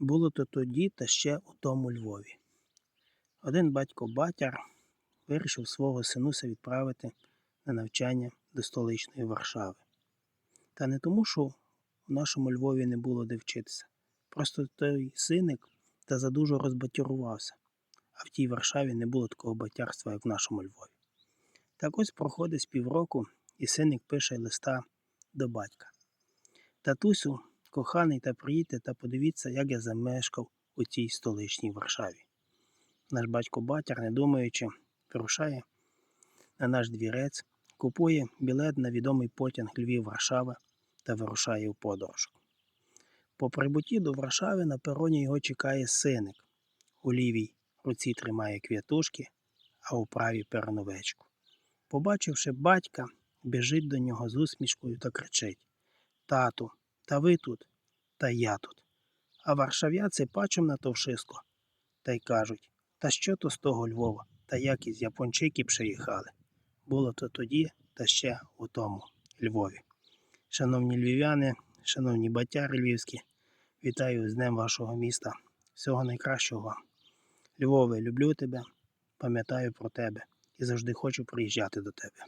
Було то тоді та ще у тому Львові. Один батько батяр вирішив свого синуся відправити на навчання до столичної Варшави. Та не тому, що в нашому Львові не було де вчитися. Просто той синик та задуже розбатірувався, а в тій Варшаві не було такого батярства, як в нашому Львові. Так ось проходить півроку, і синик пише листа до батька. Татусю, коханий та приїдьте та подивіться, як я замешкав у цій столичній Варшаві. Наш батько батяр, не думаючи, вирушає на наш двірець, купує білет на відомий потяг Львів-Варшава та вирушає у подорож. По прибутті до Варшави на пероні його чекає синик. У лівій руці тримає квітушки, а у правій перновечку. Побачивши батька, біжить до нього з усмішкою та кричить Тату, та ви тут, та я тут. А варшав'яці пачем на товшиско. Та й кажуть, та що то з того Львова, та як із япончики приїхали. Було то тоді, та ще у тому Львові. Шановні львів'яни, шановні батяри львівські, вітаю з Днем вашого міста. Всього найкращого вам. Львове, люблю тебе, пам'ятаю про тебе і завжди хочу приїжджати до тебе.